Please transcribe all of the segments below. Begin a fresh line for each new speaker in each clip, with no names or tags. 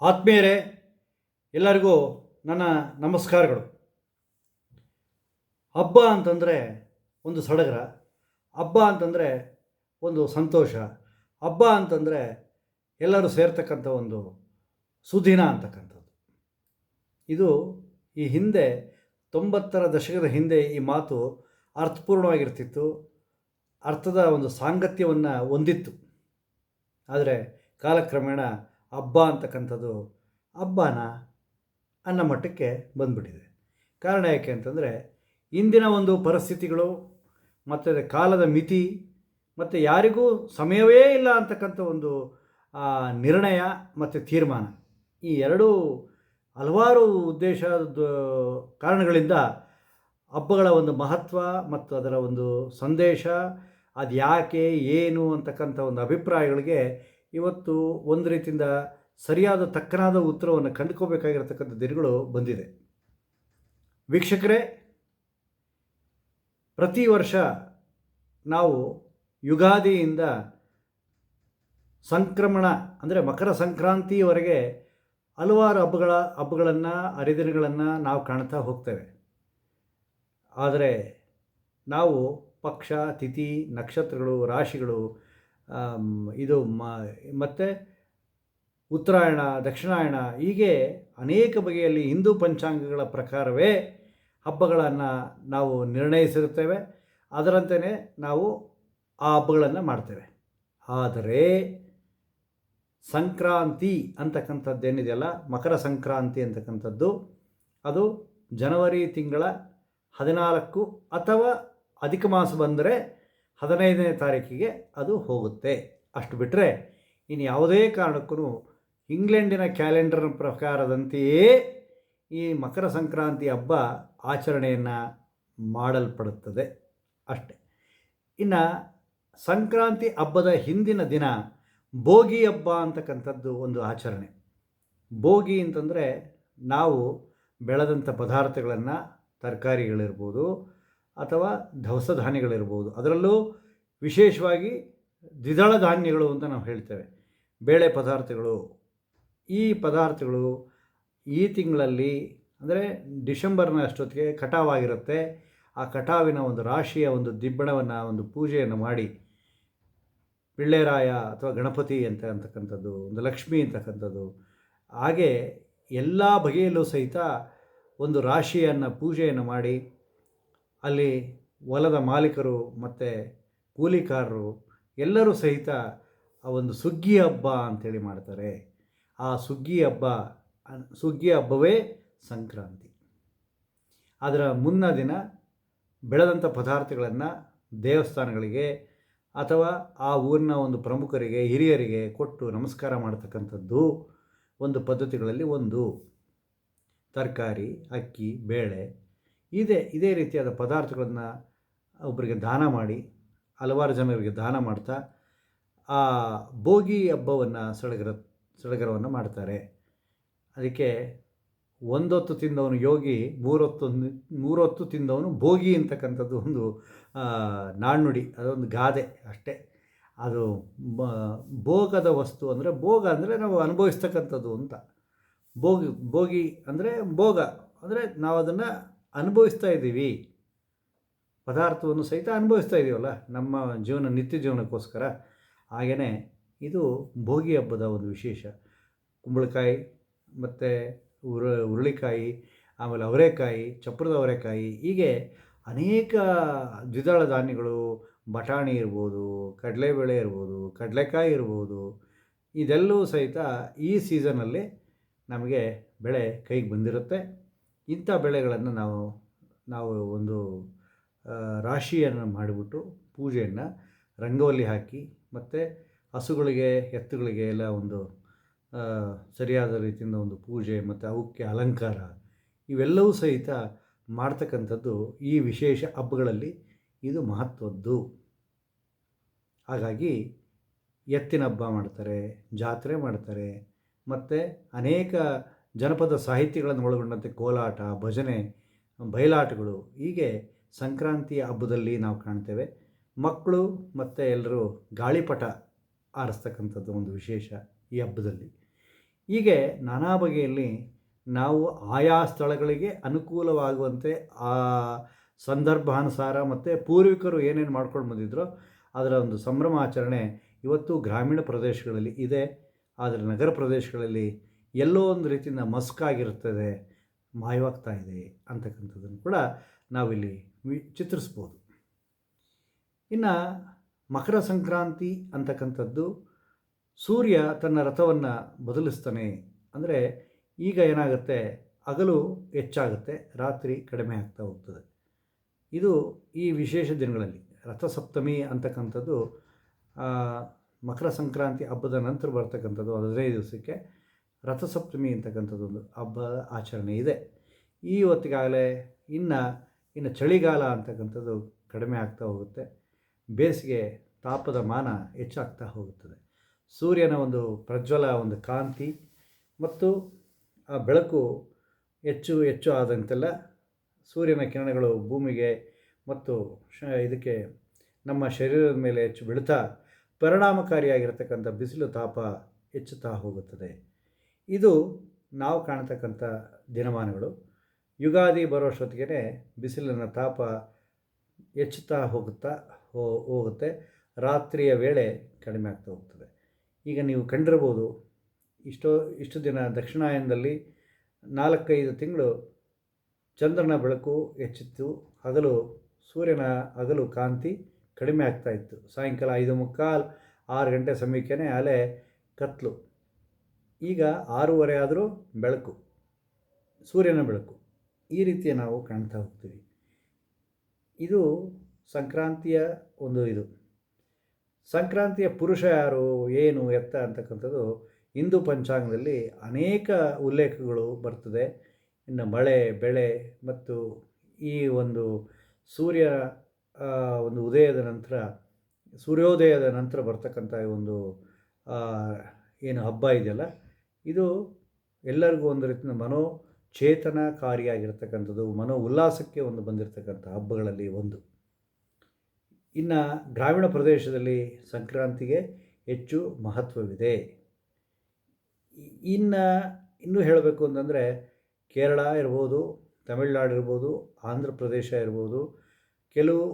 ಆತ್ಮೀಯರೇ, ಎಲ್ಲರಿಗೂ ನನ್ನ ನಮಸ್ಕಾರಗಳು. ಹಬ್ಬ ಅಂತಂದರೆ ಒಂದು ಸಡಗರ, ಹಬ್ಬ ಅಂತಂದರೆ ಒಂದು ಸಂತೋಷ, ಹಬ್ಬ ಅಂತಂದರೆ ಎಲ್ಲರೂ ಸೇರ್ತಕ್ಕಂಥ ಒಂದು ಸುದಿನ ಅಂತಕ್ಕಂಥದ್ದು. ಇದು ಈ ಹಿಂದೆ, ತೊಂಬತ್ತರ ದಶಕದ ಹಿಂದೆ ಈ ಮಾತು ಅರ್ಥಪೂರ್ಣವಾಗಿರ್ತಿತ್ತು, ಅರ್ಥದ ಒಂದು ಸಾಂಗತ್ಯವನ್ನು ಹೊಂದಿತ್ತು. ಆದರೆ ಕಾಲಕ್ರಮೇಣ ಹಬ್ಬ ಅಂತಕ್ಕಂಥದ್ದು ಹಬ್ಬನ ಅನ್ನೋ ಮಟ್ಟಕ್ಕೆ ಬಂದ್ಬಿಟ್ಟಿದೆ. ಕಾರಣ ಯಾಕೆ ಅಂತಂದರೆ ಇಂದಿನ ಒಂದು ಪರಿಸ್ಥಿತಿಗಳು ಮತ್ತು ಕಾಲದ ಮಿತಿ ಮತ್ತು ಯಾರಿಗೂ ಸಮಯವೇ ಇಲ್ಲ ಅಂತಕ್ಕಂಥ ಒಂದು ನಿರ್ಣಯ ಮತ್ತು ತೀರ್ಮಾನ ಈ ಎರಡೂ ಹಲವಾರು ಉದ್ದೇಶದ ಕಾರಣಗಳಿಂದ ಹಬ್ಬಗಳ ಒಂದು ಮಹತ್ವ ಮತ್ತು ಅದರ ಒಂದು ಸಂದೇಶ ಅದು ಯಾಕೆ ಏನು ಅಂತಕ್ಕಂಥ ಒಂದು ಅಭಿಪ್ರಾಯಗಳಿಗೆ ಇವತ್ತು ಒಂದು ರೀತಿಯಿಂದ ಸರಿಯಾದ ತಕ್ಕನಾದ ಉತ್ತರವನ್ನು ಕಂಡುಕೋಬೇಕಾಗಿರತಕ್ಕಂಥ ದಿನಗಳು ಬಂದಿದೆ. ವೀಕ್ಷಕರೇ, ಪ್ರತಿ ವರ್ಷ ನಾವು ಯುಗಾದಿಯಿಂದ ಸಂಕ್ರಮಣ, ಅಂದರೆ ಮಕರ ಸಂಕ್ರಾಂತಿಯವರೆಗೆ ಹಲವಾರು ಹಬ್ಬಗಳ, ಹಬ್ಬಗಳನ್ನು, ಹರಿದಿನಗಳನ್ನು ನಾವು ಕಾಣ್ತಾ ಹೋಗ್ತೇವೆ. ಆದರೆ ನಾವು ಪಕ್ಷ, ತಿಥಿ, ನಕ್ಷತ್ರಗಳು, ರಾಶಿಗಳು ಇದು ಮತ್ತು ಉತ್ತರಾಯಣ, ದಕ್ಷಿಣಾಯಣ, ಹೀಗೆ ಅನೇಕ ಬಗೆಯಲ್ಲಿ ಹಿಂದೂ ಪಂಚಾಂಗಗಳ ಪ್ರಕಾರವೇ ಹಬ್ಬಗಳನ್ನು ನಾವು ನಿರ್ಣಯಿಸಿರುತ್ತೇವೆ. ಅದರಂತೆಯೇ ನಾವು ಆ ಹಬ್ಬಗಳನ್ನು ಮಾಡ್ತೇವೆ. ಆದರೆ ಸಂಕ್ರಾಂತಿ ಅಂತಕ್ಕಂಥದ್ದೇನಿದೆಯಲ್ಲ, ಮಕರ ಸಂಕ್ರಾಂತಿ ಅಂತಕ್ಕಂಥದ್ದು, ಅದು ಜನವರಿ ತಿಂಗಳ ಹದಿನಾಲ್ಕು ಅಥವಾ ಅಧಿಕ ಮಾಸ ಬಂದರೆ ಹದಿನೈದನೇ ತಾರೀಕಿಗೆ ಅದು ಹೋಗುತ್ತೆ. ಅಷ್ಟು ಬಿಟ್ಟರೆ ಇನ್ನು ಯಾವುದೇ ಕಾರಣಕ್ಕೂ ಇಂಗ್ಲೆಂಡಿನ ಕ್ಯಾಲೆಂಡರ್ ಪ್ರಕಾರದಂತೆಯೇ ಈ ಮಕರ ಸಂಕ್ರಾಂತಿ ಹಬ್ಬ ಆಚರಣೆಯನ್ನು ಮಾಡಲ್ಪಡುತ್ತದೆ. ಅಷ್ಟೆ. ಇನ್ನು ಸಂಕ್ರಾಂತಿ ಹಬ್ಬದ ಹಿಂದಿನ ದಿನ ಭೋಗಿ ಹಬ್ಬ ಅಂತಕ್ಕಂಥದ್ದು ಒಂದು ಆಚರಣೆ. ಭೋಗಿ ಅಂತಂದರೆ ನಾವು ಬೆಳೆದಂಥ ಪದಾರ್ಥಗಳನ್ನು ತರಕಾರಿಗಳಿರ್ಬೋದು ಅಥವಾ ದವಸ ಧಾನ್ಯಗಳಿರ್ಬೋದು. ಅದರಲ್ಲೂ ವಿಶೇಷವಾಗಿ ದ್ವಿದಳ ಧಾನ್ಯಗಳು ಅಂತ ನಾವು ಹೇಳ್ತೇವೆ. ಬೇಳೆ ಪದಾರ್ಥಗಳು. ಈ ಪದಾರ್ಥಗಳು ಈ ತಿಂಗಳಲ್ಲಿ ಅಂದರೆ ಡಿಸೆಂಬರ್ನ ಅಷ್ಟೊತ್ತಿಗೆ ಕಟಾವಾಗಿರುತ್ತೆ. ಆ ಕಟಾವಿನ ಒಂದು ರಾಶಿಯ ಒಂದು ದಿಬ್ಬಣವನ್ನು, ಒಂದು ಪೂಜೆಯನ್ನು ಮಾಡಿ ಪಿಳ್ಳೆರಾಯ ಅಥವಾ ಗಣಪತಿ ಅಂತ ಅಂತಕ್ಕಂಥದ್ದು, ಒಂದು ಲಕ್ಷ್ಮಿ ಅಂತಕ್ಕಂಥದ್ದು, ಹಾಗೆ ಎಲ್ಲ ಬಗೆಯಲ್ಲೂ ಸಹಿತ ಒಂದು ರಾಶಿಯನ್ನು ಪೂಜೆಯನ್ನು ಮಾಡಿ ಅಲ್ಲಿ ಹೊಲದ ಮಾಲೀಕರು ಮತ್ತು ಕೂಲಿಕಾರರು ಎಲ್ಲರೂ ಸಹಿತ ಆ ಒಂದು ಸುಗ್ಗಿ ಹಬ್ಬ ಅಂಥೇಳಿ ಮಾಡ್ತಾರೆ. ಆ ಸುಗ್ಗಿ ಹಬ್ಬ, ಸುಗ್ಗಿ ಹಬ್ಬವೇ ಸಂಕ್ರಾಂತಿ. ಅದರ ಮುನ್ನ ದಿನ ಬೆಳೆದಂಥ ಪದಾರ್ಥಗಳನ್ನು ದೇವಸ್ಥಾನಗಳಿಗೆ ಅಥವಾ ಆ ಊರಿನ ಒಂದು ಪ್ರಮುಖರಿಗೆ, ಹಿರಿಯರಿಗೆ ಕೊಟ್ಟು ನಮಸ್ಕಾರ ಮಾಡ್ತಕ್ಕಂಥದ್ದು ಒಂದು ಪದ್ಧತಿಗಳಲ್ಲಿ ಒಂದು. ತರಕಾರಿ, ಅಕ್ಕಿ, ಬೇಳೆ ಇದೇ ಇದೇ ರೀತಿಯಾದ ಪದಾರ್ಥಗಳನ್ನು ಒಬ್ಬರಿಗೆ ದಾನ ಮಾಡಿ, ಹಲವಾರು ಜನರಿಗೆ ದಾನ ಮಾಡ್ತಾ, ಆ ಭೋಗಿ ಹಬ್ಬವನ್ನು ಸಡಗರ, ಸಡಗರವನ್ನು ಮಾಡ್ತಾರೆ. ಅದಕ್ಕೆ ಒಂದೊತ್ತು ತಿಂದವನು ಯೋಗಿ, ಮೂರೊತ್ತು ಮೂರೊತ್ತು ತಿಂದವನು ಭೋಗಿ ಅಂತಕ್ಕಂಥದ್ದು ಒಂದು ನಾಣ್ಣುಡಿ, ಅದೊಂದು ಗಾದೆ ಅಷ್ಟೇ. ಅದು ಭೋಗದ ವಸ್ತು ಅಂದರೆ ಭೋಗ ಅಂದರೆ ನಾವು ಅನುಭವಿಸ್ತಕ್ಕಂಥದ್ದು ಅಂತ. ಭೋಗಿ ಭೋಗಿ ಅಂದರೆ ಭೋಗ, ಅಂದರೆ ನಾವು ಅದನ್ನು ಅನುಭವಿಸ್ತಾ ಇದ್ದೀವಿ. ಪದಾರ್ಥವನ್ನು ಸಹಿತ ಅನುಭವಿಸ್ತಾ ಇದ್ದೀವಲ್ಲ ನಮ್ಮ ಜೀವನ, ನಿತ್ಯ ಜೀವನಕ್ಕೋಸ್ಕರ. ಹಾಗೆಯೇ ಇದು ಭೋಗಿ ಹಬ್ಬದ ಒಂದು ವಿಶೇಷ. ಕುಂಬಳಕಾಯಿ, ಮತ್ತು ಉರ, ಹುರುಳಿಕಾಯಿ, ಆಮೇಲೆ ಅವರೆಕಾಯಿ ಚಪ್ರದ ಅವರೆಕಾಯಿ, ಹೀಗೆ ಅನೇಕ ದ್ವಿದಳ ಧಾನ್ಯಗಳು, ಬಟಾಣಿ ಇರ್ಬೋದು, ಕಡಲೆಬೇಳೆ ಇರ್ಬೋದು, ಕಡಲೆಕಾಯಿ ಇರ್ಬೋದು, ಇದೆಲ್ಲವೂ ಸಹಿತ ಈ ಸೀಸನಲ್ಲಿ ನಮಗೆ ಬೆಳೆ ಕೈಗೆ ಬಂದಿರುತ್ತೆ. ಇಂಥ ಬೆಳೆಗಳನ್ನು ನಾವು ನಾವು ಒಂದು ರಾಶಿಯನ್ನು ಮಾಡಿಬಿಟ್ಟು ಪೂಜೆಯನ್ನು ರಂಗೋಲಿ ಹಾಕಿ ಮತ್ತು ಹಸುಗಳಿಗೆ, ಎತ್ತುಗಳಿಗೆ ಎಲ್ಲ ಒಂದು ಸರಿಯಾದ ರೀತಿಯಿಂದ ಒಂದು ಪೂಜೆ ಮತ್ತು ಅವಕ್ಕೆ ಅಲಂಕಾರ ಇವೆಲ್ಲವೂ ಸಹಿತ ಮಾಡ್ತಕ್ಕಂಥದ್ದು ಈ ವಿಶೇಷ ಹಬ್ಬಗಳಲ್ಲಿ ಇದು ಮಹತ್ವದ್ದು. ಹಾಗಾಗಿ ಎತ್ತಿನ ಹಬ್ಬ ಮಾಡ್ತಾರೆ, ಜಾತ್ರೆ ಮಾಡ್ತಾರೆ, ಮತ್ತು ಅನೇಕ ಜನಪದ ಸಾಹಿತ್ಯಗಳನ್ನು ಒಳಗೊಂಡಂತೆ ಕೋಲಾಟ, ಭಜನೆ, ಬಯಲಾಟಗಳು, ಹೀಗೆ ಸಂಕ್ರಾಂತಿ ಹಬ್ಬದಲ್ಲಿ ನಾವು ಕಾಣ್ತೇವೆ. ಮಕ್ಕಳು ಮತ್ತು ಎಲ್ಲರೂ ಗಾಳಿಪಟ ಆರಿಸ್ತಕ್ಕಂಥದ್ದು ಒಂದು ವಿಶೇಷ ಈ ಹಬ್ಬದಲ್ಲಿ. ಹೀಗೆ ನಾನಾ ಬಗೆಯಲ್ಲಿ ನಾವು ಆಯಾ ಸ್ಥಳಗಳಿಗೆ ಅನುಕೂಲವಾಗುವಂತೆ ಆ ಸಂದರ್ಭಾನುಸಾರ ಮತ್ತು ಪೂರ್ವಿಕರು ಏನೇನು ಮಾಡ್ಕೊಂಡು ಬಂದಿದ್ರೋ ಅದರ ಒಂದು ಸಂಭ್ರಮಾಚರಣೆ ಇವತ್ತು ಗ್ರಾಮೀಣ ಪ್ರದೇಶಗಳಲ್ಲಿ ಇದೆ. ಆದರೆ ನಗರ ಪ್ರದೇಶಗಳಲ್ಲಿ ಎಲ್ಲೋ ಒಂದು ರೀತಿಯಿಂದ ಮಸ್ಕಾಗಿರ್ತದೆ ಮಾಯವಾಗ್ತಾ ಇದೆ ಅಂತಕ್ಕಂಥದ್ದನ್ನು ಕೂಡ ನಾವಿಲ್ಲಿ ಚಿತ್ರಿಸ್ಬೋದು. ಇನ್ನು ಮಕರ ಸಂಕ್ರಾಂತಿ ಅಂತಕ್ಕಂಥದ್ದು ಸೂರ್ಯ ತನ್ನ ರಥವನ್ನು ಬದಲಿಸ್ತಾನೆ ಅಂದರೆ ಈಗ ಏನಾಗುತ್ತೆ? ಹಗಲು ಹೆಚ್ಚಾಗುತ್ತೆ, ರಾತ್ರಿ ಕಡಿಮೆ ಆಗ್ತಾ ಹೋಗ್ತದೆ. ಇದು ಈ ವಿಶೇಷ ದಿನಗಳಲ್ಲಿ ರಥಸಪ್ತಮಿ ಅಂತಕ್ಕಂಥದ್ದು ಮಕರ ಸಂಕ್ರಾಂತಿ ಹಬ್ಬದ ನಂತರ ಬರ್ತಕ್ಕಂಥದ್ದು ಹದಿನೈದು ದಿವಸಕ್ಕೆ ರಥಸಪ್ತಮಿ ಅಂತಕ್ಕಂಥದ್ದೊಂದು ಹಬ್ಬ ಆಚರಣೆ ಇದೆ. ಈ ಹೊತ್ತಿಗಾಗಲೇ ಇನ್ನು ಇನ್ನು ಚಳಿಗಾಲ ಅಂತಕ್ಕಂಥದ್ದು ಕಡಿಮೆ ಆಗ್ತಾ ಹೋಗುತ್ತೆ. ಬೇಸಿಗೆ ತಾಪದ ಮಾನ ಹೆಚ್ಚಾಗ್ತಾ ಹೋಗುತ್ತದೆ. ಸೂರ್ಯನ ಒಂದು ಪ್ರಜ್ವಲ, ಒಂದು ಕಾಂತಿ ಮತ್ತು ಆ ಬೆಳಕು ಹೆಚ್ಚು ಹೆಚ್ಚು ಆದಂತೆಲ್ಲ ಸೂರ್ಯನ ಕಿರಣಗಳು ಭೂಮಿಗೆ ಮತ್ತು ಇದಕ್ಕೆ ನಮ್ಮ ಶರೀರದ ಮೇಲೆ ಹೆಚ್ಚು ಬೀಳ್ತಾ ಪರಿಣಾಮಕಾರಿಯಾಗಿರತಕ್ಕಂಥ ಬಿಸಿಲು ತಾಪ ಹೆಚ್ಚುತ್ತಾ ಹೋಗುತ್ತದೆ. ಇದು ನಾವು ಕಾಣತಕ್ಕಂಥ ದಿನಮಾನಗಳು. ಯುಗಾದಿ ಬರೋಷ್ಟೊತ್ತಿಗೆ ಬಿಸಿಲಿನ ತಾಪ ಹೆಚ್ಚುತ್ತಾ ಹೋಗುತ್ತಾ ಹೋಗುತ್ತೆ. ರಾತ್ರಿಯ ವೇಳೆ ಕಡಿಮೆ ಆಗ್ತಾ ಹೋಗ್ತದೆ. ಈಗ ನೀವು ಕಂಡಿರ್ಬೋದು ಇಷ್ಟೋ, ಇಷ್ಟು ದಿನ ದಕ್ಷಿಣಾಯನದಲ್ಲಿ ನಾಲ್ಕೈದು ತಿಂಗಳು ಚಂದ್ರನ ಬೆಳಕು ಹೆಚ್ಚಿತ್ತು, ಹಗಲು, ಸೂರ್ಯನ ಹಗಲು ಕಾಂತಿ ಕಡಿಮೆ ಆಗ್ತಾ ಇತ್ತು. ಸಾಯಂಕಾಲ ಐದು ಮುಕ್ಕಾಲು ಆರು ಗಂಟೆ ಸಮಯಕ್ಕೆ ಅಲೆ ಕತ್ಲು. ಈಗ ಆರೂವರೆ ಆದರೂ ಬೆಳಕು, ಸೂರ್ಯನ ಬೆಳಕು, ಈ ರೀತಿಯ ನಾವು ಕಾಣ್ತಾ ಹೋಗ್ತೀವಿ. ಇದು ಸಂಕ್ರಾಂತಿಯ ಒಂದು ಇದು. ಸಂಕ್ರಾಂತಿಯ ಪುರುಷ ಯಾರು, ಏನು, ಎತ್ತ ಅಂತಕ್ಕಂಥದ್ದು ಹಿಂದೂ ಪಂಚಾಂಗದಲ್ಲಿ ಅನೇಕ ಉಲ್ಲೇಖಗಳು ಬರ್ತದೆ. ಇನ್ನು ಮಳೆ, ಬೆಳೆ ಮತ್ತು ಈ ಒಂದು ಸೂರ್ಯ ಒಂದು ಉದಯದ ನಂತರ, ಸೂರ್ಯೋದಯದ ನಂತರ ಬರ್ತಕ್ಕಂಥ ಒಂದು ಏನು ಹಬ್ಬ ಇದೆಯಲ್ಲ ಇದು ಎಲ್ಲರಿಗೂ ಒಂದು ರೀತಿಯ ಮನೋ ಚೇತನಕಾರಿಯಾಗಿರ್ತಕ್ಕಂಥದ್ದು ಮನೋ ಉಲ್ಲಾಸಕ್ಕೆ ಒಂದು ಬಂದಿರತಕ್ಕಂಥ ಹಬ್ಬಗಳಲ್ಲಿ ಒಂದು. ಇನ್ನು ಗ್ರಾಮೀಣ ಪ್ರದೇಶದಲ್ಲಿ ಸಂಕ್ರಾಂತಿಗೆ ಹೆಚ್ಚು ಮಹತ್ವವಿದೆ. ಇನ್ನು ಇನ್ನೂ ಹೇಳಬೇಕು ಅಂತಂದರೆ, ಕೇರಳ ಇರ್ಬೋದು, ತಮಿಳುನಾಡು ಇರ್ಬೋದು, ಆಂಧ್ರ ಪ್ರದೇಶ ಇರ್ಬೋದು, ಕೆಲವು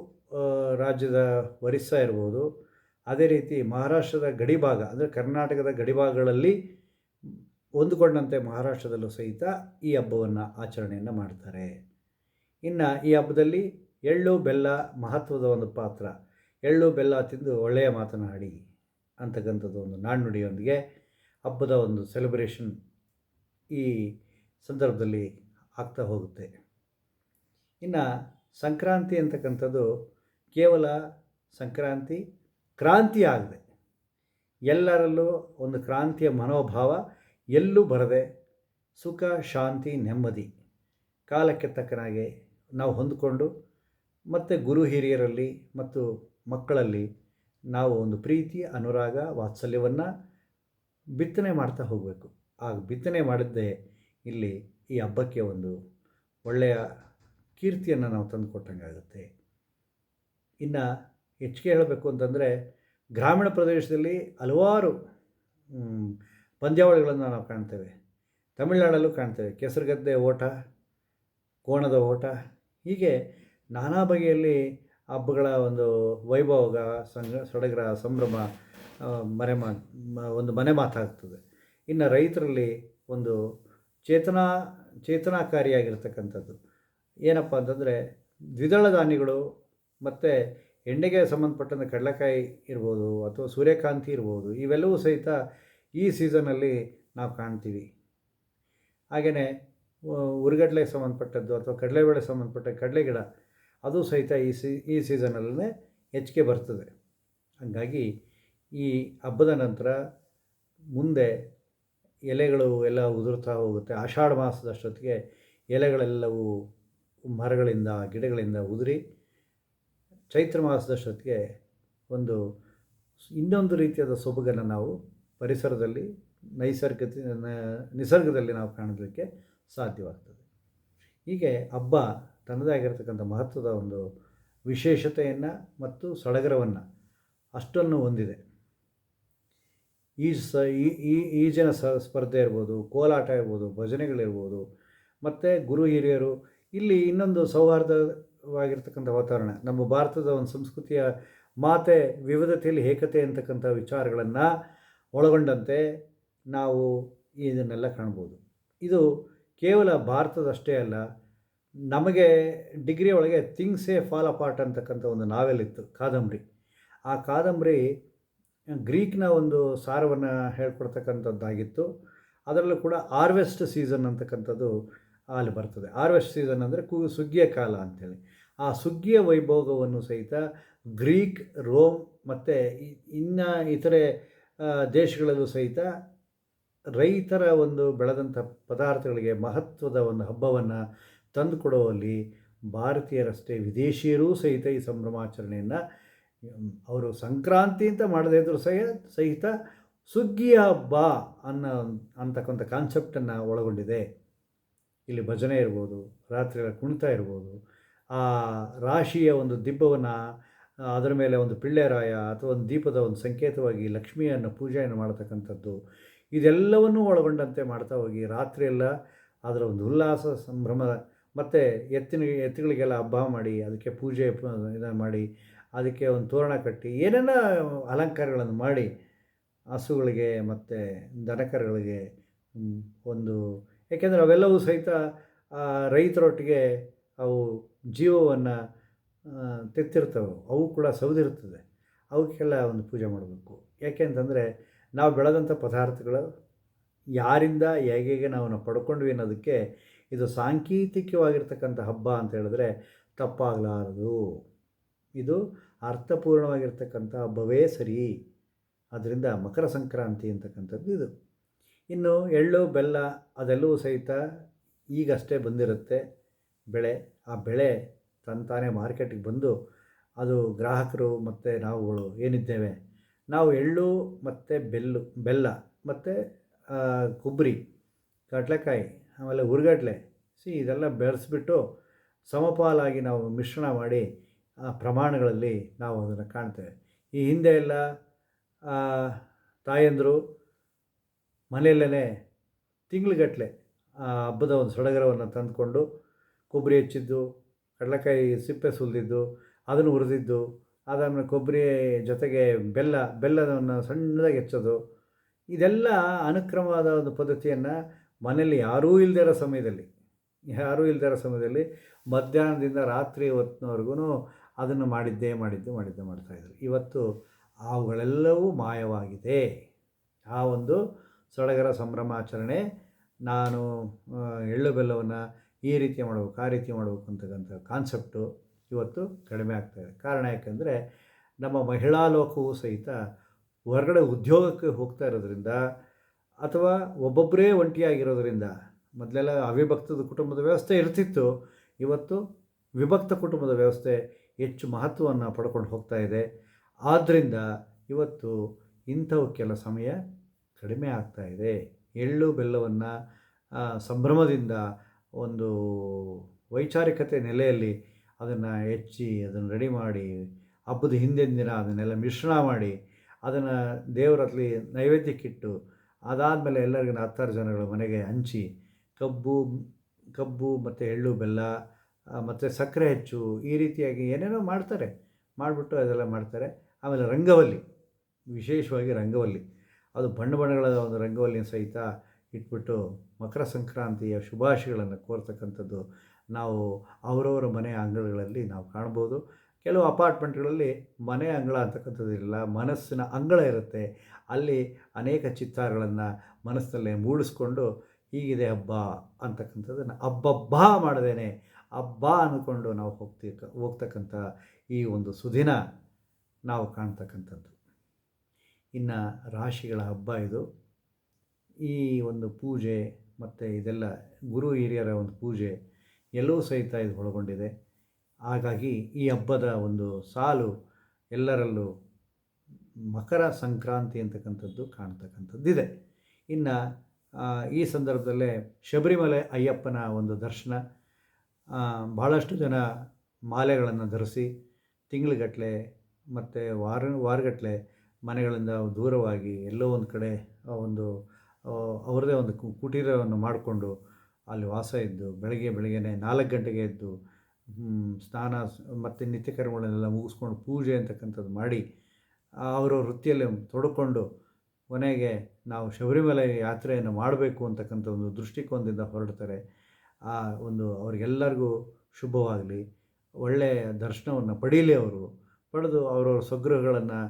ರಾಜ್ಯದ ಒರಿಸ್ಸಾ ಇರ್ಬೋದು, ಅದೇ ರೀತಿ ಮಹಾರಾಷ್ಟ್ರದ ಗಡಿಭಾಗ ಅಂದರೆ ಕರ್ನಾಟಕದ ಗಡಿಭಾಗಗಳಲ್ಲಿ ಹೊಂದಿಕೊಂಡಂತೆ ಮಹಾರಾಷ್ಟ್ರದಲ್ಲೂ ಸಹಿತ ಈ ಹಬ್ಬವನ್ನು ಆಚರಣೆಯನ್ನು ಮಾಡ್ತಾರೆ. ಇನ್ನು ಈ ಹಬ್ಬದಲ್ಲಿ ಎಳ್ಳು, ಬೆಲ್ಲ ಮಹತ್ವದ ಒಂದು ಪಾತ್ರ. ಎಳ್ಳು, ಬೆಲ್ಲ ತಿಂದು ಒಳ್ಳೆಯ ಮಾತನಾಡಿ ಅಂತಕ್ಕಂಥದ್ದು ಒಂದು ನಾಣ್ಣುಡಿಯೊಂದಿಗೆ ಹಬ್ಬದ ಒಂದು ಸೆಲೆಬ್ರೇಷನ್ ಈ ಸಂದರ್ಭದಲ್ಲಿ ಆಗ್ತಾ ಹೋಗುತ್ತೆ. ಇನ್ನು ಸಂಕ್ರಾಂತಿ ಅಂತಕ್ಕಂಥದ್ದು ಕೇವಲ ಸಂಕ್ರಾಂತಿ ಕ್ರಾಂತಿ ಆಗದೆ ಎಲ್ಲರಲ್ಲೂ ಒಂದು ಕ್ರಾಂತಿಯ ಮನೋಭಾವ ಎಲ್ಲೂ ಬರದೆ ಸುಖ, ಶಾಂತಿ, ನೆಮ್ಮದಿ ಕಾಲಕ್ಕೆ ತಕ್ಕನಾಗೆ ನಾವು ಹೊಂದಿಕೊಂಡು ಮತ್ತು ಗುರು ಹಿರಿಯರಲ್ಲಿ ಮತ್ತು ಮಕ್ಕಳಲ್ಲಿ ನಾವು ಒಂದು ಪ್ರೀತಿ ಅನುರಾಗ ವಾತ್ಸಲ್ಯವನ್ನು ಬಿತ್ತನೆ ಮಾಡ್ತಾ ಹೋಗಬೇಕು. ಆ ಬಿತ್ತನೆ ಮಾಡಿದ್ದೇ ಇಲ್ಲಿ ಈ ಹಬ್ಬಕ್ಕೆ ಒಂದು ಒಳ್ಳೆಯ ಕೀರ್ತಿಯನ್ನು ನಾವು ತಂದುಕೊಟ್ಟಂಗಾಗುತ್ತೆ ಇನ್ನು ಹೆಚ್ಚಿಗೆ ಹೇಳಬೇಕು ಅಂತಂದರೆ ಗ್ರಾಮೀಣ ಪ್ರದೇಶದಲ್ಲಿ ಹಲವಾರು ಪಂದ್ಯಾವಳಿಗಳನ್ನು ನಾವು ಕಾಣ್ತೇವೆ. ತಮಿಳುನಾಡಲ್ಲೂ ಕಾಣ್ತೇವೆ. ಕೆಸರುಗದ್ದೆ ಓಟ, ಕೋಣದ ಓಟ, ಹೀಗೆ ನಾನಾ ಬಗೆಯಲ್ಲಿ ಹಬ್ಬಗಳ ಒಂದು ವೈಭೋಗ ಸಂಗ ಸಡಗರ, ಸಂಭ್ರಮ ಮನೆ ಮಾ ಒಂದು ಮನೆ ಮಾತಾಗ್ತದೆ. ಇನ್ನು ರೈತರಲ್ಲಿ ಒಂದು ಚೇತನಾ, ಚೇತನಾಕಾರಿಯಾಗಿರ್ತಕ್ಕಂಥದ್ದು. ಏನಪ್ಪ ಅಂತಂದರೆ ದ್ವಿದಳ ಧಾನ್ಯಗಳು ಮತ್ತು ಎಣ್ಣೆಗೆ ಸಂಬಂಧಪಟ್ಟಂಥ ಕಡಲೆಕಾಯಿ ಇರ್ಬೋದು ಅಥವಾ ಸೂರ್ಯಕಾಂತಿ ಇರ್ಬೋದು, ಇವೆಲ್ಲವೂ ಸಹಿತ ಈ ಸೀಸನಲ್ಲಿ ನಾವು ಕಾಣ್ತೀವಿ. ಹಾಗೆಯೇ ಉರುಗಡ್ಲೆಗೆ ಸಂಬಂಧಪಟ್ಟದ್ದು ಅಥವಾ ಕಡಲೆಬೇಳೆ ಸಂಬಂಧಪಟ್ಟ ಕಡಲೆ ಗಿಡ, ಅದು ಸಹಿತ ಈ ಸೀ, ಈ ಸೀಸನಲ್ಲೇ ಹೆಚ್ಚಿಗೆ ಬರ್ತದೆ. ಹಾಗಾಗಿ ಈ ಹಬ್ಬದ ನಂತರ ಮುಂದೆ ಎಲೆಗಳು ಎಲ್ಲ ಉದುರ್ತಾ ಹೋಗುತ್ತೆ. ಆಷಾಢ ಮಾಸದಷ್ಟೊತ್ತಿಗೆ ಎಲೆಗಳೆಲ್ಲವೂ ಮರಗಳಿಂದ, ಗಿಡಗಳಿಂದ ಉದುರಿ, ಚೈತ್ರ ಮಾಸದಷ್ಟೊತ್ತಿಗೆ ಒಂದು, ಇನ್ನೊಂದು ರೀತಿಯಾದ ಸೊಬಗನ್ನು ನಾವು ಪರಿಸರದಲ್ಲಿ ನೈಸರ್ಗ ನಿಸರ್ಗದಲ್ಲಿ ನಾವು ಕಾಣಲಿಕ್ಕೆ ಸಾಧ್ಯವಾಗ್ತದೆ. ಹೀಗೆ ಹಬ್ಬ ತನ್ನದೇ ಆಗಿರತಕ್ಕಂಥ ಮಹತ್ವದ ಒಂದು ವಿಶೇಷತೆಯನ್ನು ಮತ್ತು ಸಡಗರವನ್ನು ಅಷ್ಟನ್ನು ಹೊಂದಿದೆ. ಈಜು ಸ ಈಜಿನ ಸ, ಸ್ಪರ್ಧೆ ಇರ್ಬೋದು, ಕೋಲಾಟ ಇರ್ಬೋದು, ಭಜನೆಗಳಿರ್ಬೋದು, ಮತ್ತು ಗುರು ಹಿರಿಯರು, ಇಲ್ಲಿ ಇನ್ನೊಂದು ಸೌಹಾರ್ದವಾಗಿರ್ತಕ್ಕಂಥ ವಾತಾವರಣ, ನಮ್ಮ ಭಾರತದ ಒಂದು ಸಂಸ್ಕೃತಿಯ ಮಾತೆ ವಿವಿಧತೆಯಲ್ಲಿ ಏಕತೆ ಅಂತಕ್ಕಂಥ ವಿಚಾರಗಳನ್ನು ಒಳಗೊಂಡಂತೆ ನಾವು ಇದನ್ನೆಲ್ಲ ಕಾಣ್ಬೋದು. ಇದು ಕೇವಲ ಭಾರತದಷ್ಟೇ ಅಲ್ಲ, ನಮಗೆ ಡಿಗ್ರಿ ಒಳಗೆ ಥಿಂಗ್ಸ್ ಎ ಫಾಲ್ ಅಪಾರ್ಟ್ ಅಂತಕ್ಕಂಥ ಒಂದು ನಾವೆಲ್ ಇತ್ತು, ಕಾದಂಬರಿ. ಆ ಕಾದಂಬರಿ ಗ್ರೀಕ್ನ ಒಂದು ಸಾರವನ್ನು ಹೇಳ್ಕೊಡ್ತಕ್ಕಂಥದ್ದಾಗಿತ್ತು. ಅದರಲ್ಲೂ ಕೂಡ ಹಾರ್ವೆಸ್ಟ್ ಸೀಸನ್ ಅಂತಕ್ಕಂಥದ್ದು ಅಲ್ಲಿ ಬರ್ತದೆ. ಹಾರ್ವೆಸ್ಟ್ ಸೀಸನ್ ಅಂದರೆ ಕು, ಸುಗ್ಗಿಯ ಕಾಲ ಅಂಥೇಳಿ. ಆ ಸುಗ್ಗಿಯ ವೈಭೋಗವನ್ನು ಸಹಿತ ಗ್ರೀಕ್, ರೋಮ್ ಮತ್ತು ಇನ್ನು ಇತರೆ ದೇಶಗಳಲ್ಲೂ ಸಹಿತ ರೈತರ ಒಂದು ಬೆಳೆದಂಥ ಪದಾರ್ಥಗಳಿಗೆ ಮಹತ್ವದ ಒಂದು ಹಬ್ಬವನ್ನು ತಂದುಕೊಡುವಲ್ಲಿ ಭಾರತೀಯರಷ್ಟೇ ವಿದೇಶಿಯರೂ ಸಹಿತ ಈ ಸಂಭ್ರಮಾಚರಣೆಯನ್ನು ಅವರು ಸಂಕ್ರಾಂತಿ ಅಂತ ಮಾಡದೇ ಇದ್ದರೂ ಸಹ ಸಹಿತ ಸುಗ್ಗಿಯ ಹಬ್ಬ ಅನ್ನೋ ಅಂತಕ್ಕಂಥ ಕಾನ್ಸೆಪ್ಟನ್ನು ಒಳಗೊಂಡಿದೆ. ಇಲ್ಲಿ ಭಜನೆ ಇರ್ಬೋದು ರಾತ್ರಿಗಳ ಕುಣಿತ ಇರ್ಬೋದು, ಆ ರಾಶಿಯ ಒಂದು ದಿಬ್ಬವನ್ನು ಅದರ ಮೇಲೆ ಒಂದು ಪಿಳ್ಳೆರಾಯ ಅಥವಾ ಒಂದು ದೀಪದ ಒಂದು ಸಂಕೇತವಾಗಿ ಲಕ್ಷ್ಮಿಯನ್ನು ಪೂಜೆಯನ್ನು ಮಾಡತಕ್ಕಂಥದ್ದು. ಇದೆಲ್ಲವನ್ನೂ ಒಳಗೊಂಡಂತೆ ಮಾಡ್ತಾ ಹೋಗಿ ರಾತ್ರಿಯೆಲ್ಲ ಅದರ ಒಂದು ಉಲ್ಲಾಸ, ಸಂಭ್ರಮ ಮತ್ತು ಎತ್ತಿನ, ಎತ್ತುಗಳಿಗೆಲ್ಲ ಹಬ್ಬ ಮಾಡಿ, ಅದಕ್ಕೆ ಪೂಜೆ ಇದನ್ನು ಮಾಡಿ, ಅದಕ್ಕೆ ಒಂದು ತೋರಣ ಕಟ್ಟಿ, ಏನೇನೋ ಅಲಂಕಾರಗಳನ್ನು ಮಾಡಿ, ಹಸುಗಳಿಗೆ ಮತ್ತು ದನಕರುಗಳಿಗೆ ಒಂದು, ಏಕೆಂದರೆ ಅವೆಲ್ಲವೂ ಸಹಿತ ರೈತರೊಟ್ಟಿಗೆ ಅವು ಜೀವವನ್ನು ತೆತ್ತಿರ್ತವೆ. ಅವು ಕೂಡ ಸೌದಿರ್ತದೆ ಅವಕ್ಕೆಲ್ಲ ಒಂದು ಪೂಜೆ ಮಾಡಬೇಕು. ಯಾಕೆಂತಂದರೆ ನಾವು ಬೆಳೆದಂಥ ಪದಾರ್ಥಗಳು ಯಾರಿಂದ ಹೇಗೆ ನಾವು ಪಡ್ಕೊಂಡ್ವಿ ಅನ್ನೋದಕ್ಕೆ ಇದು ಸಾಂಕೇತಿಕವಾಗಿರ್ತಕ್ಕಂಥ ಹಬ್ಬ ಅಂತ ಹೇಳಿದ್ರೆ ತಪ್ಪಾಗಲಾರದು. ಇದು ಅರ್ಥಪೂರ್ಣವಾಗಿರ್ತಕ್ಕಂಥ ಹಬ್ಬವೇ ಸರಿ. ಅದರಿಂದ ಮಕರ ಸಂಕ್ರಾಂತಿ ಅಂತಕ್ಕಂಥದ್ದು ಇದು. ಇನ್ನು ಎಳ್ಳು, ಬೆಲ್ಲ ಅದೆಲ್ಲವೂ ಸಹಿತ ಈಗಷ್ಟೇ ಬಂದಿರುತ್ತೆ. ಬೆಳೆ, ಆ ಬೆಳೆ ತಂತಾನೇ ಮಾರ್ಕೆಟಿಗೆ ಬಂದು ಅದು ಗ್ರಾಹಕರು ಮತ್ತು ನಾವುಗಳು ಏನಿದ್ದೇವೆ? ನಾವು ಎಳ್ಳು ಮತ್ತು ಬೆಲ್ಲು, ಬೆಲ್ಲ ಮತ್ತು ಕೊಬ್ಬರಿ, ಕಡಲೆಕಾಯಿ, ಆಮೇಲೆ ಹುರ್ಗಡ್ಲೆ, ಸಿ ಇದೆಲ್ಲ ಬೆಳೆಸ್ಬಿಟ್ಟು ಸಮಪಾಲಾಗಿ ನಾವು ಮಿಶ್ರಣ ಮಾಡಿ ಆ ಪ್ರಮಾಣಗಳಲ್ಲಿ ನಾವು ಅದನ್ನು ಕಾಣ್ತೇವೆ. ಈ ಹಿಂದೆ ಎಲ್ಲ ತಾಯಂದರು ಮನೆಯಲ್ಲೇ ತಿಂಗ್ಳುಗಟ್ಟಲೆ ಆ ಹಬ್ಬದ ಒಂದು ಸಡಗರವನ್ನು ತಂದುಕೊಂಡು ಕೊಬ್ಬರಿ ಹೆಚ್ಚಿದ್ದು ಕಡಲೆಕಾಯಿ ಸಿಪ್ಪೆ ಸುಲಿದಿದ್ದು, ಅದನ್ನು ಹುರಿದಿದ್ದು, ಅದಾದಮೇಲೆ ಕೊಬ್ಬರಿ ಜೊತೆಗೆ ಬೆಲ್ಲ, ಬೆಲ್ಲವನ್ನು ಸಣ್ಣದಾಗಿ ಹೆಚ್ಚೋದು. ಇದೆಲ್ಲ ಅನುಕ್ರಮವಾದ ಒಂದು ಪದ್ಧತಿಯನ್ನು ಮನೆಯಲ್ಲಿ ಯಾರೂ ಇಲ್ಲದೇ ಇರೋ ಸಮಯದಲ್ಲಿ, ಯಾರೂ ಇಲ್ಲದೇ ಇರೋ ಸಮಯದಲ್ಲಿ ಮಧ್ಯಾಹ್ನದಿಂದ ರಾತ್ರಿ ಹೊತ್ತಿನವರೆಗೂ ಅದನ್ನು ಮಾಡಿದ್ದೇ, ಮಾಡಿದ್ದು, ಮಾಡಿದ್ದೇ ಮಾಡ್ತಾಯಿದ್ರು ಇವತ್ತು ಅವುಗಳೆಲ್ಲವೂ ಮಾಯವಾಗಿದೆ. ಆ ಒಂದು ಸಡಗರ ಸಂಭ್ರಮಾಚರಣೆ ನಾನು ಎಳ್ಳು ಬೆಲ್ಲವನ್ನು ಈ ರೀತಿ ಮಾಡಬೇಕು, ಆ ರೀತಿ ಮಾಡಬೇಕು ಅಂತಕ್ಕಂಥ ಕಾನ್ಸೆಪ್ಟು ಇವತ್ತು ಕಡಿಮೆ ಆಗ್ತಾ ಇದೆ. ಕಾರಣ ಯಾಕೆಂದರೆ ನಮ್ಮ ಮಹಿಳಾ ಲೋಕವೂ ಸಹಿತ ಹೊರಗಡೆ ಉದ್ಯೋಗಕ್ಕೆ ಹೋಗ್ತಾ ಇರೋದ್ರಿಂದ ಅಥವಾ ಒಬ್ಬೊಬ್ಬರೇ ಒಂಟಿಯಾಗಿರೋದ್ರಿಂದ ಮೊದಲೆಲ್ಲ ಅವಿಭಕ್ತದ ಕುಟುಂಬದ ವ್ಯವಸ್ಥೆ ಇರ್ತಿತ್ತು. ಇವತ್ತು ವಿಭಕ್ತ ಕುಟುಂಬದ ವ್ಯವಸ್ಥೆ ಹೆಚ್ಚು ಮಹತ್ವವನ್ನು ಪಡ್ಕೊಂಡು ಹೋಗ್ತಾ ಇದೆ. ಆದ್ದರಿಂದ ಇವತ್ತು ಇಂಥವಕ್ಕೆಲ್ಲ ಸಮಯ ಕಡಿಮೆ ಆಗ್ತಾ ಇದೆ. ಎಳ್ಳು ಬೆಲ್ಲವನ್ನು ಸಂಭ್ರಮದಿಂದ ಒಂದು ವೈಚಾರಿಕತೆ ನೆಲೆಯಲ್ಲಿ ಅದನ್ನು ಹೆಚ್ಚಿ, ಅದನ್ನು ರೆಡಿ ಮಾಡಿ, ಹಬ್ಬದ ಹಿಂದಿನ ದಿನ ಅದನ್ನೆಲ್ಲ ಮಿಶ್ರಣ ಮಾಡಿ, ಅದನ್ನು ದೇವರಲ್ಲಿ ನೈವೇದ್ಯಕ್ಕಿಟ್ಟು, ಅದಾದಮೇಲೆ ಎಲ್ಲರಿಗೂ ಹತ್ತಾರು ಜನಗಳ ಮನೆಗೆ ಹಂಚಿ, ಕಬ್ಬು ಕಬ್ಬು ಮತ್ತು ಎಳ್ಳು, ಬೆಲ್ಲ ಮತ್ತು ಸಕ್ಕರೆ ಹೆಚ್ಚು, ಈ ರೀತಿಯಾಗಿ ಏನೇನೋ ಮಾಡ್ತಾರೆ. ಮಾಡಿಬಿಟ್ಟು ಅದೆಲ್ಲ ಮಾಡ್ತಾರೆ. ಆಮೇಲೆ ರಂಗವಲ್ಲಿ, ವಿಶೇಷವಾಗಿ ರಂಗವಲ್ಲಿ. ಅದು ಬಣ್ಣ ಬಣ್ಣಗಳ ಒಂದು ರಂಗವಲ್ಲಿನ ಸಹಿತ ಇಟ್ಬಿಟ್ಟು ಮಕರ ಸಂಕ್ರಾಂತಿಯ ಶುಭಾಶಯಗಳನ್ನು ಕೋರ್ತಕ್ಕಂಥದ್ದು ನಾವು ಅವರವರ ಮನೆ ಅಂಗಳಗಳಲ್ಲಿ ನಾವು ಕಾಣ್ಬೋದು. ಕೆಲವು ಅಪಾರ್ಟ್ಮೆಂಟ್ಗಳಲ್ಲಿ ಮನೆ ಅಂಗಳ ಅಂತಕ್ಕಂಥದ್ದು ಇರಲ್ಲ, ಮನಸ್ಸಿನ ಅಂಗಳ ಇರುತ್ತೆ. ಅಲ್ಲಿ ಅನೇಕ ಚಿತ್ತಾರಗಳನ್ನು ಮನಸ್ಸಿನಲ್ಲೇ ಮೂಡಿಸ್ಕೊಂಡು ಹೀಗಿದೆ ಹಬ್ಬ ಅಂತಕ್ಕಂಥದ್ದನ್ನು ಹಬ್ಬಬ್ಬ ಮಾಡದೇನೆ. ಹಬ್ಬ ಅಂದ್ಕೊಂಡು ನಾವು ಹೋಗ್ತಿ ಹೋಗ್ತಕ್ಕಂಥ ಈ ಒಂದು ಸುದಿನ ನಾವು ಕಾಣ್ತಕ್ಕಂಥದ್ದು. ಇನ್ನು ರಾಶಿಗಳ ಹಬ್ಬ ಇದು. ಈ ಒಂದು ಪೂಜೆ ಮತ್ತು ಇದೆಲ್ಲ ಗುರು ಹಿರಿಯರ ಒಂದು ಪೂಜೆ ಎಲ್ಲವೂ ಸಹಿತ ಇದು ಒಳಗೊಂಡಿದೆ. ಹಾಗಾಗಿ ಈ ಹಬ್ಬದ ಒಂದು ಸಾಲು ಎಲ್ಲರಲ್ಲೂ ಮಕರ ಸಂಕ್ರಾಂತಿ ಅಂತಕ್ಕಂಥದ್ದು ಕಾಣ್ತಕ್ಕಂಥದ್ದಿದೆ. ಇನ್ನು ಈ ಸಂದರ್ಭದಲ್ಲೇ ಶಬರಿಮಲೆ ಅಯ್ಯಪ್ಪನ ಒಂದು ದರ್ಶನ ಭಾಳಷ್ಟು ಜನ ಮಾಲೆಗಳನ್ನು ಧರಿಸಿ ತಿಂಗಳಗಟ್ಟಲೆ ಮತ್ತು ವಾರ ವಾರಗಟ್ಟಲೆ ಮನೆಗಳಿಂದ ದೂರವಾಗಿ ಎಲ್ಲೋ ಒಂದು ಕಡೆ ಒಂದು ಆ, ಅವರದೇ ಒಂದು ಕುಟೀರವನ್ನು ಮಾಡಿಕೊಂಡು ಅಲ್ಲಿ ವಾಸ ಇದ್ದು ಬೆಳಗ್ಗೆ ಬೆಳಗ್ಗೆನೆ ನಾಲ್ಕು ಗಂಟೆಗೆ ಎದ್ದು ಸ್ನಾನ ಮತ್ತು ನಿತ್ಯ ಕರ್ಮಗಳನ್ನೆಲ್ಲ ಮುಗಿಸ್ಕೊಂಡು ಪೂಜೆ ಅಂತಕ್ಕಂಥದ್ದು ಮಾಡಿ ಅವರ ವೃತ್ತಿಯಲ್ಲಿ ತೊಡಕೊಂಡು ಕೊನೆಗೆ ನಾವು ಶಬರಿಮಲೆ ಯಾತ್ರೆಯನ್ನು ಮಾಡಬೇಕು ಅಂತಕ್ಕಂಥ ಒಂದು ದೃಷ್ಟಿಕೋನದಿಂದ ಹೊರಡ್ತಾರೆ. ಆ ಒಂದು ಅವ್ರಿಗೆಲ್ಲರಿಗೂ ಶುಭವಾಗಲಿ. ಒಳ್ಳೆಯ ದರ್ಶನವನ್ನು ಪಡೀಲಿ ಅವರು. ಪಡೆದು ಅವರವ್ರ ಸ್ವಗೃಹಗಳನ್ನು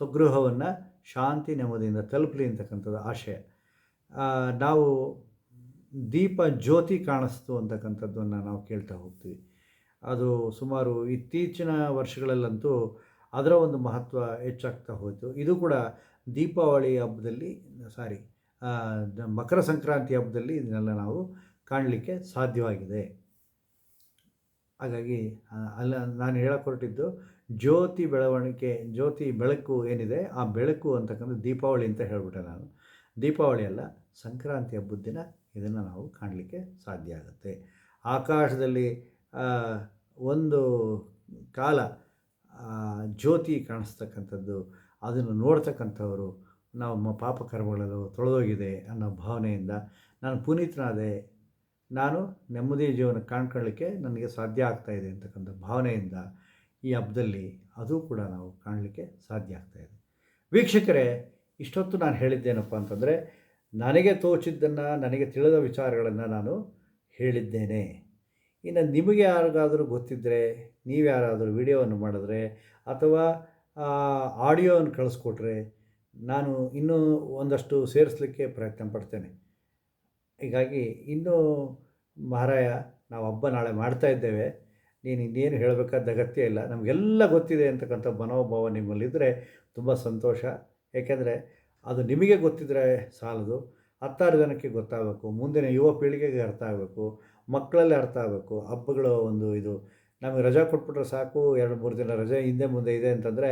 ಸ್ವಗೃಹವನ್ನು ಶಾಂತಿ ನೆಮ್ಮದಿಯಿಂದ ತಲುಪಲಿ ಅಂತಕ್ಕಂಥದ್ದು ಆಶಯ. ನಾವು ದೀಪ ಜ್ಯೋತಿ ಕಾಣಿಸ್ತು ಅಂತಕ್ಕಂಥದ್ದನ್ನು ನಾವು ಕೇಳ್ತಾ ಹೋಗ್ತೀವಿ. ಅದು ಸುಮಾರು ಇತ್ತೀಚಿನ ವರ್ಷಗಳಲ್ಲಂತೂ ಅದರ ಒಂದು ಮಹತ್ವ ಹೆಚ್ಚಾಗ್ತಾ ಹೋಯಿತು. ಇದು ಕೂಡ ದೀಪಾವಳಿ ಹಬ್ಬದಲ್ಲಿ, ಸಾರಿ ಮಕರ ಸಂಕ್ರಾಂತಿ ಹಬ್ಬದಲ್ಲಿ ಇದನ್ನೆಲ್ಲ ನಾವು ಕಾಣಲಿಕ್ಕೆ ಸಾಧ್ಯವಾಗಿದೆ. ಹಾಗಾಗಿ ಅಲ್ಲ, ನಾನು ಹೇಳಕ್ಕೆ ಹೊರಟಿದ್ದು ಜ್ಯೋತಿ ಬೆಳವಣಿಗೆ, ಜ್ಯೋತಿ ಬೆಳಕು ಏನಿದೆ ಆ ಬೆಳಕು ಅಂತಕ್ಕಂಥ ದೀಪಾವಳಿ ಅಂತ ಹೇಳಿಬಿಟ್ಟೆ ನಾನು. ದೀಪಾವಳಿ ಅಲ್ಲ ಸಂಕ್ರಾಂತಿ ಹಬ್ಬದ ದಿನ ಇದನ್ನು ನಾವು ಕಾಣಲಿಕ್ಕೆ ಸಾಧ್ಯ ಆಗುತ್ತೆ. ಆಕಾಶದಲ್ಲಿ ಒಂದು ಕಾಲ ಜ್ಯೋತಿ ಕಾಣಿಸ್ತಕ್ಕಂಥದ್ದು, ಅದನ್ನು ನೋಡ್ತಕ್ಕಂಥವರು ನಮ್ಮ ಪಾಪ ಕರ್ಮಗಳಲ್ಲೂ ತೊಳೆದೋಗಿದೆ ಅನ್ನೋ ಭಾವನೆಯಿಂದ ನಾನು ಪುನೀತನಾದೆ, ನಾನು ನೆಮ್ಮದಿಯ ಜೀವನ ಕಾಣ್ಕೊಳ್ಳಿಕ್ಕೆ ನನಗೆ ಸಾಧ್ಯ ಆಗ್ತಾಯಿದೆ ಅಂತಕ್ಕಂಥ ಭಾವನೆಯಿಂದ ಈ ಹಬ್ಬದಲ್ಲಿ ಅದು ಕೂಡ ನಾವು ಕಾಣಲಿಕ್ಕೆ ಸಾಧ್ಯ ಆಗ್ತಾಯಿದೆ ವೀಕ್ಷಕರೇ ಇಷ್ಟೊತ್ತು ನಾನು ಹೇಳಿದ್ದೇನಪ್ಪ ಅಂತಂದರೆ, ನನಗೆ ತೋಚಿದ್ದನ್ನು, ನನಗೆ ತಿಳಿದ ವಿಚಾರಗಳನ್ನು ನಾನು ಹೇಳಿದ್ದೇನೆ. ಇನ್ನು ನಿಮಗೆ ಯಾರಿಗಾದರೂ ಗೊತ್ತಿದ್ದರೆ ನೀವು ಯಾರಾದರೂ ವಿಡಿಯೋವನ್ನು ಮಾಡಿದ್ರೆ, ಅಥವಾ ಆಡಿಯೋವನ್ನು ಕಳಿಸ್ಕೊಟ್ರೆ, ನಾನು ಇನ್ನೂ ಒಂದಷ್ಟು ಸೇರಿಸಲಿಕ್ಕೆ ಪ್ರಯತ್ನ ಪಡ್ತೇನೆ. ಹೀಗಾಗಿ ಇನ್ನೂ ಮಹಾರಾಯ, ನಾವು ಹಬ್ಬ ನಾಳೆ ಮಾಡ್ತಾ ಇದ್ದೇವೆ. ನೀನು ಇನ್ನೇನು ಹೇಳಬೇಕಾದ ಅಗತ್ಯ ಇಲ್ಲ. ನಮಗೆಲ್ಲ ಗೊತ್ತಿದೆ ಅಂತಕ್ಕಂಥ ಮನೋಭಾವ ನಿಮ್ಮಲ್ಲಿದ್ದರೆ ತುಂಬ ಸಂತೋಷ. ಏಕೆಂದರೆ ಅದು ನಿಮಗೆ ಗೊತ್ತಿದ್ದರೆ ಸಾಲದು, ಹತ್ತಾರು ಜನಕ್ಕೆ ಗೊತ್ತಾಗಬೇಕು, ಮುಂದಿನ ಯುವ ಪೀಳಿಗೆಗೆ ಅರ್ಥ ಆಗಬೇಕು, ಮಕ್ಕಳಲ್ಲಿ ಅರ್ಥ ಆಗಬೇಕು, ಹಬ್ಬಗಳ ಒಂದು ಇದು. ನಮಗೆ ರಜಾ ಕೊಟ್ಬಿಟ್ರೆ ಸಾಕು, ಎರಡು ಮೂರು ದಿನ ರಜೆ, ಹಿಂದೆ ಮುಂದೆ ಇದೆ ಅಂತಂದರೆ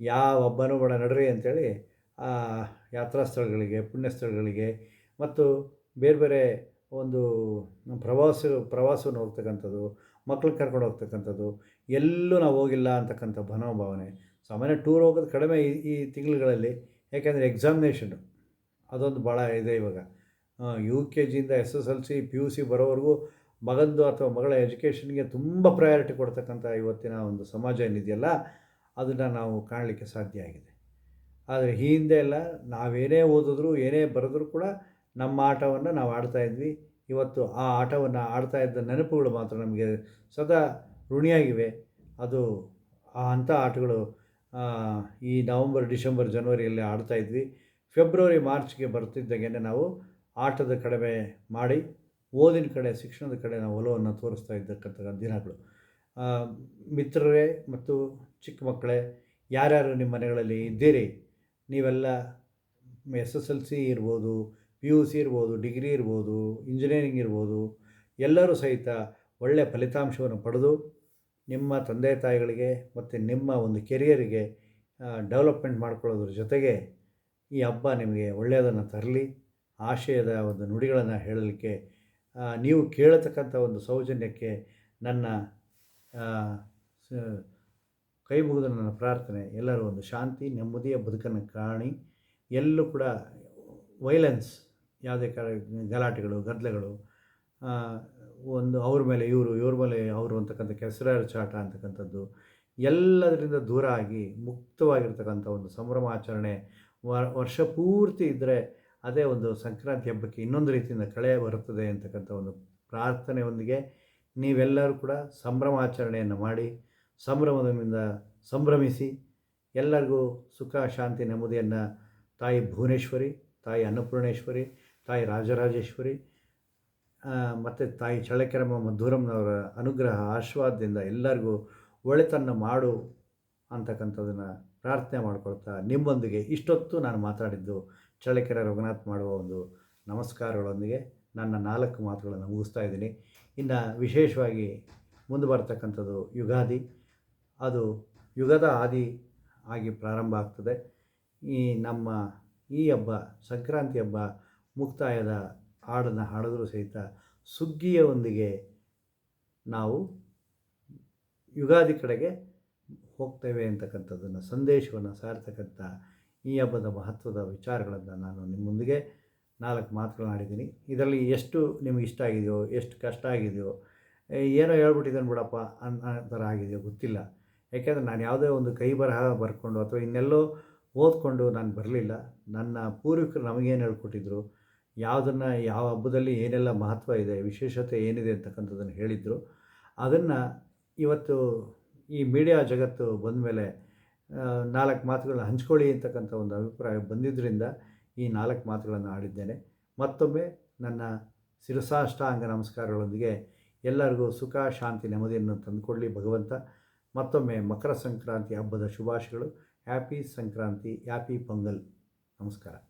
ಯಾವ ಹಬ್ಬನೂ ಬೇಡ ನಡ್ರಿ ಅಂಥೇಳಿ ಆ, ಯಾತ್ರಾ ಸ್ಥಳಗಳಿಗೆ ಪುಣ್ಯ ಸ್ಥಳಗಳಿಗೆ ಮತ್ತು ಬೇರೆ ಬೇರೆ ಒಂದು ಪ್ರವಾಸ, ಪ್ರವಾಸವನ್ನು ಹೋಗ್ತಕ್ಕಂಥದ್ದು ಮಕ್ಕಳು ಕರ್ಕೊಂಡು ಹೋಗ್ತಕ್ಕಂಥದ್ದು, ಎಲ್ಲೂ ನಾವು ಹೋಗಿಲ್ಲ ಅಂತಕ್ಕಂಥ ಮನೋಭಾವನೆ. ಸಾಮಾನ್ಯ ಟೂರ್ ಹೋಗೋದು ಕಡಿಮೆ ಈ ತಿಂಗಳುಗಳಲ್ಲಿ, ಯಾಕೆಂದರೆ ಎಕ್ಸಾಮಿನೇಷನ್ ಅದೊಂದು ಭಾಳ ಇದೆ ಇವಾಗ. U K ಜಿಯಿಂದ S S L C P U C ಬರೋವರೆಗೂ ಮಗಂದು ಅಥವಾ ಮಗಳ ಎಜುಕೇಷನ್ಗೆ ತುಂಬ ಪ್ರಯಾರಿಟಿ ಕೊಡ್ತಕ್ಕಂಥ ಇವತ್ತಿನ ಒಂದು ಸಮಾಜ ಏನಿದೆಯಲ್ಲ, ಅದನ್ನು ನಾವು ಕಾಣಲಿಕ್ಕೆ ಸಾಧ್ಯ ಆಗಿದೆ. ಆದರೆ ಈ ಹಿಂದೆ ಎಲ್ಲ ನಾವೇನೇ ಓದಿದ್ರು, ಏನೇ ಬರೆದ್ರು ಕೂಡ ನಮ್ಮ ಆಟವನ್ನು ನಾವು ಆಡ್ತಾ ಇದ್ವಿ. ಇವತ್ತು ಆ ಆಟವನ್ನು ಆಡ್ತಾ ಇದ್ದ ನೆನಪುಗಳು ಮಾತ್ರ ನಮಗೆ ಸದಾ ಋಣಿಯಾಗಿವೆ. ಅದು ಆ ಅಂಥ ಆಟಗಳು ಈ ನವಂಬರ್, ಡಿಸೆಂಬರ್, ಜನವರಿಯಲ್ಲಿ ಆಡ್ತಾಯಿದ್ವಿ ಫೆಬ್ರವರಿ, ಮಾರ್ಚ್ಗೆ ಬರ್ತಿದ್ದಾಗೇನೆ ನಾವು ಆಟದ ಕಡಿಮೆ ಮಾಡಿ, ಓದಿನ ಕಡೆ, ಶಿಕ್ಷಣದ ಕಡೆ ನಾವು ಒಲವನ್ನು ತೋರಿಸ್ತಾ ಇದ್ದಕ್ಕಂಥ ದಿನಗಳು. ಮಿತ್ರರೇ ಮತ್ತು ಚಿಕ್ಕ ಮಕ್ಕಳೇ, ಯಾರ್ಯಾರು ನಿಮ್ಮ ಮನೆಗಳಲ್ಲಿ ಇದ್ದೀರಿ? ನೀವೆಲ್ಲ ಎಸ್ ಎಸ್ ಎಲ್ ಸಿ ಇರ್ಬೋದು, ಪಿ ಯು ಸಿ ಇರ್ಬೋದು, ಡಿಗ್ರಿ ಇರ್ಬೋದು, ಇಂಜಿನಿಯರಿಂಗ್ ಇರ್ಬೋದು, ಎಲ್ಲರೂ ಸಹಿತ ಒಳ್ಳೆಯ ಫಲಿತಾಂಶವನ್ನು ಪಡೆದು ನಿಮ್ಮ ತಂದೆ ತಾಯಿಗಳಿಗೆ ಮತ್ತು ನಿಮ್ಮ ಒಂದು ಕೆರಿಯರಿಗೆ ಡೆವಲಪ್ಮೆಂಟ್ ಮಾಡ್ಕೊಳ್ಳೋದ್ರ ಜೊತೆಗೆ ಈ ಹಬ್ಬ ನಿಮಗೆ ಒಳ್ಳೆಯದನ್ನು ತರಲಿ, ಆಶಯದ ಒಂದು ನುಡಿಗಳನ್ನು ಹೇಳಲಿಕ್ಕೆ ನೀವು ಕೇಳತಕ್ಕಂಥ ಒಂದು ಸೌಜನ್ಯಕ್ಕೆ ನನ್ನ ಕೈ ಮುಗಿದ ನನ್ನ ಪ್ರಾರ್ಥನೆ. ಎಲ್ಲರೂ ಒಂದು ಶಾಂತಿ, ನೆಮ್ಮದಿಯ ಬದುಕನ್ನು ಕಾಣಿ. ಎಲ್ಲೂ ಕೂಡ ವೈಲೆನ್ಸ್ ಯಾವುದೇ ಕ ಗಲಾಟೆಗಳು, ಗದ್ದಲೆಗಳು ಒಂದು ಅವ್ರ ಮೇಲೆ, ಇವರು, ಇವ್ರ ಮೇಲೆ ಅವರು ಅಂತಕ್ಕಂಥ ಕೆಸರಾರ ಚಾಟ ಅಂತಕ್ಕಂಥದ್ದು ಎಲ್ಲದರಿಂದ ದೂರ ಆಗಿ ಮುಕ್ತವಾಗಿರ್ತಕ್ಕಂಥ ಒಂದು ಸಂಭ್ರಮಾಚರಣೆ ವರ್ಷ ಪೂರ್ತಿ ಇದ್ದರೆ ಅದೇ ಒಂದು ಸಂಕ್ರಾಂತಿ ಹಬ್ಬಕ್ಕೆ ಇನ್ನೊಂದು ರೀತಿಯಿಂದ ಕಳೆ ಬರುತ್ತದೆ ಅಂತಕ್ಕಂಥ ಒಂದು ಪ್ರಾರ್ಥನೆಯೊಂದಿಗೆ ನೀವೆಲ್ಲರೂ ಕೂಡ ಸಂಭ್ರಮಾಚರಣೆಯನ್ನು ಮಾಡಿ, ಸಂಭ್ರಮದಿಂದ ಸಂಭ್ರಮಿಸಿ, ಎಲ್ಲರಿಗೂ ಸುಖ, ಶಾಂತಿ, ನೆಮ್ಮದಿಯನ್ನು ತಾಯಿ ಭುವನೇಶ್ವರಿ, ತಾಯಿ ಅನ್ನಪೂರ್ಣೇಶ್ವರಿ, ತಾಯಿ ರಾಜರಾಜೇಶ್ವರಿ ಮತ್ತು ತಾಯಿ ಚಳ್ಳಕೆರಮ್ಮ ಮಧುರಮ್ಮನವರ ಅನುಗ್ರಹ, ಆಶೀರ್ವಾದದಿಂದ ಎಲ್ಲರಿಗೂ ಒಳಿತನ್ನು ಮಾಡು ಅಂತಕ್ಕಂಥದ್ದನ್ನು ಪ್ರಾರ್ಥನೆ ಮಾಡಿಕೊಳ್ತಾ ನಿಮ್ಮೊಂದಿಗೆ ಇಷ್ಟೊತ್ತು ನಾನು ಮಾತಾಡಿದ್ದು ಚಳ್ಳಕೆರೆ ರಘುನಾಥ್ ಮಾಡುವ ಒಂದು ನಮಸ್ಕಾರಗಳೊಂದಿಗೆ. ನನ್ನ ನಾಲ್ಕು ಮಾತುಗಳನ್ನು ಮುಗಿಸ್ತಾ ಇದ್ದೀನಿ. ಇನ್ನು ವಿಶೇಷವಾಗಿ ಮುಂದೆ ಬರ್ತಕ್ಕಂಥದ್ದು ಯುಗಾದಿ. ಅದು ಯುಗದ ಆದಿ ಆಗಿ ಪ್ರಾರಂಭ ಆಗ್ತದೆ. ಈ ನಮ್ಮ ಈ ಹಬ್ಬ, ಸಂಕ್ರಾಂತಿ ಹಬ್ಬ ಮುಕ್ತಾಯದ ಹಾಡನ್ನು ಹಾಡಿದ್ರೂ ಸಹಿತ ಸುಗ್ಗಿಯೊಂದಿಗೆ ನಾವು ಯುಗಾದಿ ಕಡೆಗೆ ಹೋಗ್ತೇವೆ ಅಂತಕ್ಕಂಥದ್ದನ್ನು, ಸಂದೇಶವನ್ನು ಸಾರ್ತಕ್ಕಂಥ ಈ ಹಬ್ಬದ ಮಹತ್ವದ ವಿಚಾರಗಳನ್ನು ನಾನು ನಿಮ್ಮೊಂದಿಗೆ ನಾಲ್ಕು ಮಾತುಗಳನ್ನಾಡಿದ್ದೀನಿ ಇದರಲ್ಲಿ ಎಷ್ಟು ನಿಮಗೆ ಇಷ್ಟ ಆಗಿದೆಯೋ, ಎಷ್ಟು ಕಷ್ಟ ಆಗಿದೆಯೋ, ಏನೋ ಹೇಳ್ಬಿಟ್ಟಿದ್ದಾನೆ ಬಿಡಪ್ಪ ಅನ್ನೋ ಥರ ಆಗಿದೆಯೋ ಗೊತ್ತಿಲ್ಲ. ಯಾಕೆಂದರೆ ನಾನು ಯಾವುದೇ ಒಂದು ಕೈ ಬರಹ ಬರ್ಕೊಂಡು ಅಥವಾ ಇನ್ನೆಲ್ಲೋ ಓದ್ಕೊಂಡು ನಾನು ಬರಲಿಲ್ಲ. ನನ್ನ ಪೂರ್ವಿಕರು ನಮಗೇನು ಹೇಳ್ಕೊಟ್ಟಿದ್ರು ಯಾವುದನ್ನು, ಯಾವ ಹಬ್ಬದಲ್ಲಿ ಏನೆಲ್ಲ ಮಹತ್ವ ಇದೆ, ವಿಶೇಷತೆ ಏನಿದೆ ಅಂತಕ್ಕಂಥದ್ದನ್ನು ಹೇಳಿದರು. ಅದನ್ನು ಇವತ್ತು ಈ ಮೀಡಿಯಾ ಜಗತ್ತು ಬಂದ ಮೇಲೆ ನಾಲ್ಕು ಮಾತುಗಳನ್ನ ಹಂಚ್ಕೊಳ್ಳಿ ಅಂತಕ್ಕಂಥ ಒಂದು ಅಭಿಪ್ರಾಯ ಬಂದಿದ್ದರಿಂದ ಈ ನಾಲ್ಕು ಮಾತುಗಳನ್ನು ಆಡಿದ್ದೇನೆ. ಮತ್ತೊಮ್ಮೆ ನನ್ನ ಶಿರಸಾಷ್ಟಾಂಗ ನಮಸ್ಕಾರಗಳೊಂದಿಗೆ ಎಲ್ಲರಿಗೂ ಸುಖ, ಶಾಂತಿ, ನೆಮ್ಮದಿಯನ್ನು ತಂದುಕೊಡಲಿ ಭಗವಂತ. ಮತ್ತೊಮ್ಮೆ ಮಕರ ಸಂಕ್ರಾಂತಿ ಹಬ್ಬದ ಶುಭಾಶಯಗಳು. Happy Sankranti, happy Pongal. ನಮಸ್ಕಾರ.